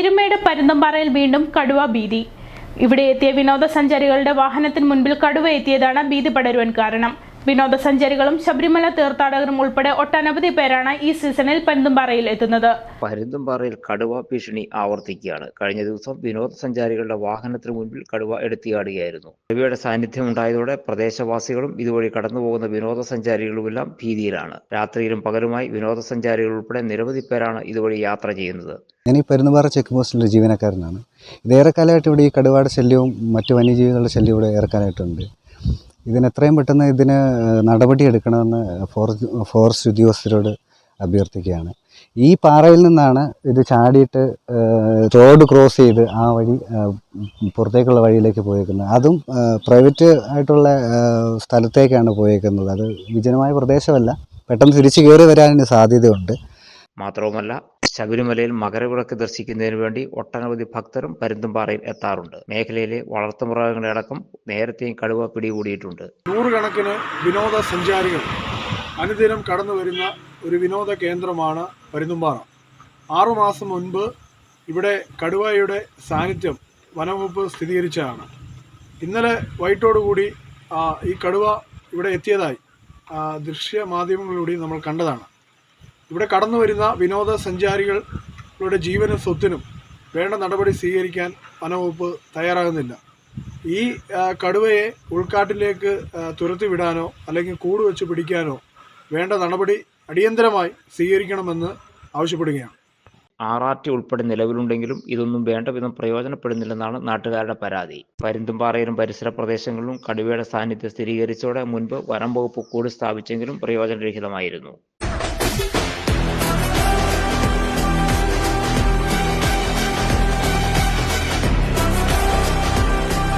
ഇരുമേട് പരുന്തമ്പാറയിൽ വീണ്ടും കടുവ ഭീതി. ഇവിടെ എത്തിയ വിനോദസഞ്ചാരികളുടെ വാഹനത്തിന് മുൻപിൽ കടുവ എത്തിയതാണ് ഭീതി പടരുവാൻ കാരണം. വിനോദസഞ്ചാരികളും ശബരിമല തീർത്ഥാടകരും ഉൾപ്പെടെ ഒട്ടനവധി പേരാണ് ഈ സീസണിൽ പരുന്തുംപാറയിൽ എത്തുന്നത്. പരുന്തുംപാറയിൽ കടുവ ഭീഷണി ആവർത്തിക്കുകയാണ്. കഴിഞ്ഞ ദിവസം വിനോദസഞ്ചാരികളുടെ വാഹനത്തിന് മുൻപിൽ കടുവ എടുത്തിയാടുകയായിരുന്നു കടുവയുടെ സാന്നിധ്യം ഉണ്ടായതോടെ പ്രദേശവാസികളും ഇതുവഴി കടന്നുപോകുന്ന വിനോദസഞ്ചാരികളുമെല്ലാം ഭീതിയിലാണ്. രാത്രിയിലും പകലുമായി വിനോദസഞ്ചാരികൾ ഉൾപ്പെടെ നിരവധി പേരാണ് ഇതുവഴി യാത്ര ചെയ്യുന്നത്. ഞാൻ ഈ പെരുന്നുപാറ ചെക്ക് പോസ്റ്റിലെ ജീവനക്കാരനാണ്. ഇത് ഏറെക്കാലമായിട്ട് ഇവിടെ ഈ കടുവയുടെ ശല്യവും മറ്റു വന്യജീവികളുടെ ശല്യവും ഇവിടെ ഏറെക്കാലമായിട്ടുണ്ട്. ഇതിന് എത്രയും പെട്ടെന്ന് ഇതിന് നടപടി എടുക്കണമെന്ന് ഫോറസ്റ്റ് ഫോറസ്റ്റ് ഉദ്യോഗസ്ഥരോട് അഭ്യർത്ഥിക്കുകയാണ്. ഈ പാറയിൽ നിന്നാണ് ഇത് ചാടിയിട്ട് റോഡ് ക്രോസ് ചെയ്ത് ആ വഴി പുറത്തേക്കുള്ള വഴിയിലേക്ക് പോയേക്കുന്നത്. അതും പ്രൈവറ്റ് ആയിട്ടുള്ള സ്ഥലത്തേക്കാണ് പോയേക്കുന്നത്. അത് വിജനമായ പ്രദേശമല്ല. പെട്ടെന്ന് തിരിച്ചു കയറി വരാനും സാധ്യതയുണ്ട്. മാത്രവുമല്ല ശബരിമലയിൽ മകരവിളക്ക് ദർശിക്കുന്നതിന് വേണ്ടി ഒട്ടനവധി ഭക്തരും പരുന്തുംപാറയിൽ എത്താറുണ്ട്. മേഖലയിലെ വളർത്തുമൃഗങ്ങളെ അടക്കം നേരത്തെയും കടുവ പിടികൂടിയിട്ടുണ്ട്. നൂറുകണക്കിന് വിനോദസഞ്ചാരികൾ അനുദിനം കടന്നു വരുന്ന ഒരു വിനോദ കേന്ദ്രമാണ് പരുന്തുംപാറ ആറുമാസം മുൻപ് ഇവിടെ കടുവയുടെ സാന്നിധ്യം വനവകുപ്പ് സ്ഥിരീകരിച്ചതാണ്. ഇന്നലെ വൈകിട്ടോടുകൂടി കൂടി ഈ കടുവ ഇവിടെ എത്തിയതായി ദൃശ്യ മാധ്യമങ്ങളിലൂടെ നമ്മൾ കണ്ടതാണ്. ഇവിടെ കടന്നു വരുന്ന വിനോദസഞ്ചാരികളുടെ ജീവനും സ്വത്തിനും വേണ്ട നടപടി സ്വീകരിക്കാൻ വനവകുപ്പ് തയ്യാറാകുന്നില്ല. ഈ കടുവയെ ഉൾക്കാട്ടിലേക്ക് തുരത്തിവിടാനോ അല്ലെങ്കിൽ കൂട് വെച്ച് പിടിക്കാനോ വേണ്ട നടപടി അടിയന്തരമായി സ്വീകരിക്കണമെന്ന് ആവശ്യപ്പെടുകയാണ്. ആറാറ്റി ഉൾപ്പെടെ നിലവിലുണ്ടെങ്കിലും ഇതൊന്നും വേണ്ട വിധം പ്രയോജനപ്പെടുന്നില്ലെന്നാണ് നാട്ടുകാരുടെ പരാതി. പരുന്തുംപാറയിലും പരിസര പ്രദേശങ്ങളിലും കടുവയുടെ സാന്നിധ്യം സ്ഥിരീകരിച്ചതോടെ മുൻപ് വനം വകുപ്പ് കൂട് സ്ഥാപിച്ചെങ്കിലും പ്രയോജനരഹിതമായിരുന്നു.